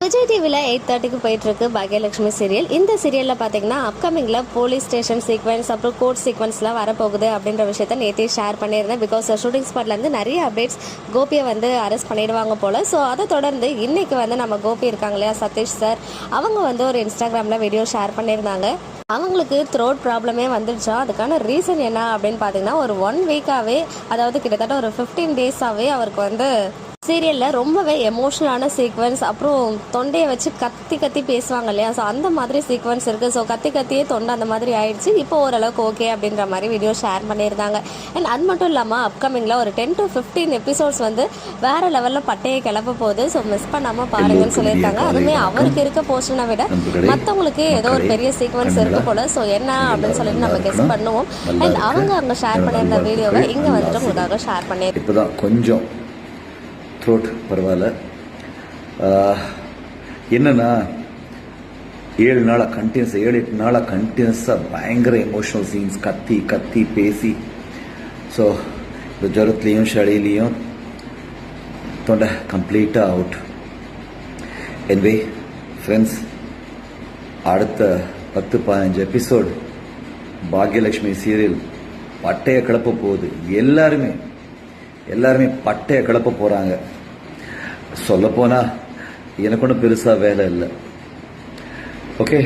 விஜய் டிவியில் எயிட் தேர்ட்டிக்கு போயிட்டு இருக்கு பாக்யலட்சுமி சீரியல் இந்த சீரியலில் பார்த்தீங்கன்னா அப்கமிங்கில் போலீஸ் ஸ்டேஷன் சீக்வன்ஸ் அப்புறம் கோர்ட் சீக்வன்ஸ்லாம் வரப்போகுது அப்படின்ற விஷயத்த நேற்றே ஷேர் பண்ணியிருந்தேன். பிகாஸ் ஷூட்டிங் ஸ்பாட்லேருந்து நிறைய அப்டேட்ஸ் கோபியை வந்து அரெஸ்ட் பண்ணிடுவாங்க போல். ஸோ அதை தொடர்ந்து இன்னைக்கு வந்து நம்ம கோபி இருக்காங்க இல்லையா சதீஷ் சார் அவங்க வந்து ஒரு இன்ஸ்டாகிராமில் வீடியோ ஷேர் பண்ணியிருந்தாங்க. அவங்களுக்கு த்ரோட் ப்ராப்ளமே வந்துடுச்சா? அதுக்கான ரீசன் என்ன அப்படின்னு பார்த்தீங்கன்னா ஒரு ஒன் வீக்காகவே அதாவது கிட்டத்தட்ட ஒரு ஃபிஃப்டீன் டேஸாகவே அவருக்கு வந்து சீரியலில் ரொம்பவே எமோஷ்னலான சீக்வன்ஸ் அப்புறம் தொண்டையை வச்சு கத்தி கத்தி பேசுவாங்க இல்லையா? ஸோ அந்த மாதிரி சீக்வன்ஸ் இருக்குது ஸோ கத்தி கத்தியே தொண்டை அந்த மாதிரி ஆயிடுச்சு. இப்போ ஓரளவுக்கு ஓகே அப்படின்ற மாதிரி வீடியோ ஷேர் பண்ணியிருந்தாங்க. அண்ட் அது மட்டும் இல்லாமல் அப்கமிங்கில் ஒரு டென் டு ஃபிஃப்டீன் எபிசோட்ஸ் வந்து வேறு லெவலில் பட்டையை கிளப்ப போகுது. ஸோ மிஸ் பண்ணாமல் பாருங்கன்னு சொல்லியிருக்காங்க. அதுவுமே அவருக்கு இருக்க போர்ஷனை விட மற்றவங்களுக்கு ஏதோ ஒரு பெரிய சீக்வன்ஸ் இருக்கு போல. ஸோ என்ன அப்படின்னு சொல்லிட்டு நம்ம கெஸ் பண்ணுவோம். அண்ட் அவங்க அங்கே ஷேர் பண்ணியிருந்த வீடியோவை இங்கே வந்துட்டு உங்களுக்காக ஷேர் பண்ணி இப்போ தான் கொஞ்சம் த்ரோட் பரவாயில்ல. என்னன்னா ஏழு நாளாக கண்டினியூஸ் ஏழு எட்டு நாளாக கண்டினியூஸாக பயங்கர எமோஷனல் சீன்ஸ் கத்தி கத்தி பேசி. ஸோ இந்த ஜுரத்துலேயும் சளியிலையும் தொண்டை கம்ப்ளீட்டாக அவுட் எனவே ஃப்ரெண்ட்ஸ் அடுத்த பத்து பதினஞ்சு எபிசோடு பாக்யலட்சுமி சீரியல் பட்டையை கிளப்ப போகுது. எல்லாருமே எல்லாருமே பட்டைய கிளப்ப போறாங்க. சொல்ல போனா எனக்கு ஒன்றும் பெருசா வேலை இல்லை. ஓகே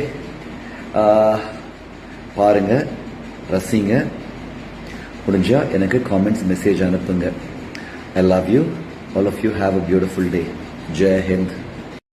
பாருங்க ரசிங்க. முடிஞ்சா எனக்கு காமெண்ட்ஸ் மெசேஜ் அனுப்புங்க. I love you all of you have a beautiful day Jai Hind